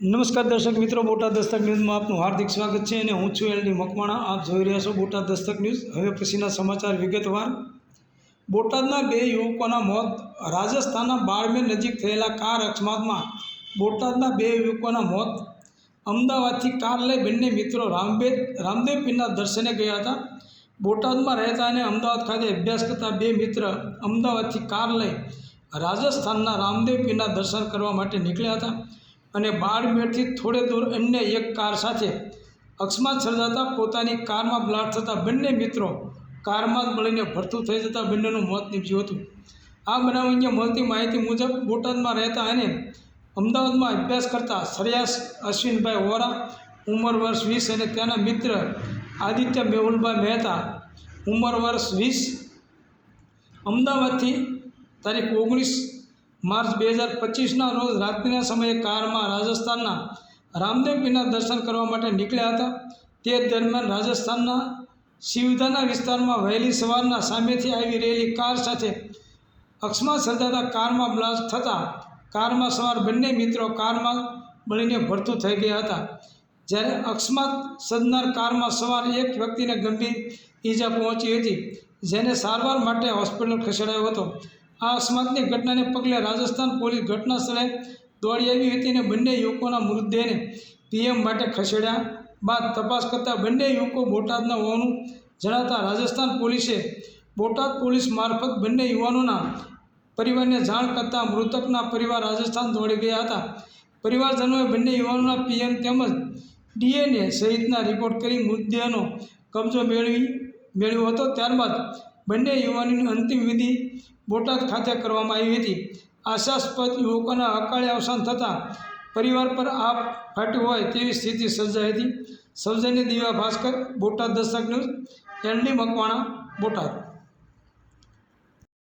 નમસ્કાર દર્શક મિત્રો, બોટાદ દસ્તક ન્યૂઝમાં આપનું હાર્દિક સ્વાગત છે અને હું છું એલડી મકવાણા. આપ જોઈ રહ્યા છો બોટાદ દસ્તક ન્યૂઝ. હવે પછીના સમાચાર વિગતવાર. બોટાદના બે યુવકોના મોત. રાજસ્થાનના બાળમેર નજીક થયેલા કાર અકસ્માતમાં બોટાદના બે યુવકોના મોત. અમદાવાદથી કાર લઈ બંને મિત્રો રામદેવ રામદેવ પીરના દર્શને ગયા હતા. બોટાદમાં રહેતા અને અમદાવાદ ખાતે અભ્યાસ કરતા બે મિત્ર અમદાવાદથી કાર લઈ રાજસ્થાનના રામદેવ પીરના દર્શન કરવા માટે નીકળ્યા હતા. અને બાળમેરથી થોડે દૂર અન્ય એક કાર સાથે અકસ્માત સર્જાતા પોતાની કારમાં બ્લાસ્ટ થતાં બંને મિત્રો કારમાં જ બળીને ભરતું થઈ જતાં બંનેનું મોત નીપજ્યું હતું. આ બનાવ અંગે મળતી માહિતી મુજબ બોટાદમાં રહેતા અને અમદાવાદમાં અભ્યાસ કરતા સરયાસ અશ્વિનભાઈ વોરા, ઉંમર વર્ષ વીસ અને તેના મિત્ર આદિત્ય મેહુલભાઈ મહેતા, ઉંમર વર્ષ વીસ. અમદાવાદથી તારીખ ઓગણીસ માર્ચ બે હજાર પચીસના રોજ રાત્રિના સમયે કારમાં રાજસ્થાનના રામદેવપીના દર્શન કરવા માટે નીકળ્યા હતા. તે દરમિયાન રાજસ્થાનના શિવધાના વિસ્તારમાં વહેલી સવારના સામેથી આવી રહેલી કાર સાથે અકસ્માત સર્જાતા કારમાં બ્લાસ્ટ થતાં કારમાં સવાર બંને મિત્રો કારમાં બળીને ભરતું થઈ ગયા હતા. જ્યારે અકસ્માત સર્જનાર કારમાં સવાર એક વ્યક્તિને ગંભીર ઈજા પહોંચી હતી, જેને સારવાર માટે હોસ્પિટલ ખસેડાયો હતો. આ અકસ્માતની ઘટનાને પગલે રાજસ્થાન પોલીસ ઘટના સ્થળે દોડી આવી હતી અને બંને યુવકોના મૃતદેહને પીએમ માટે ખસેડ્યા બાદ તપાસ કરતા બંને યુવકો બોટાદના હોવાનું જણાતા રાજસ્થાન પોલીસે બોટાદ પોલીસ મારફત બંને યુવાનોના પરિવારને જાણ કરતાં મૃતકના પરિવાર રાજસ્થાન દોડી ગયા હતા. પરિવારજનોએ બંને યુવાનોના પીએમ તેમજ ડીએનએ સહિતના રિપોર્ટ કરી મૃતદેહનો કબજો મેળવી, મેળવ્યો હતો. ત્યારબાદ બંને યુવાનોની અંતિમ વિધિ બોટાદ ખાતે કરવામાં આવી હતી. આશાસ્પદ યુવકોના અકાળે અવસાન થતાં પરિવાર પર આપ ફાટ્યું હોય તેવી સ્થિતિ સર્જાઈ હતી. સૌજન્ય Divya Bhaskar, Botad Dastak news L D Makwana, Botad.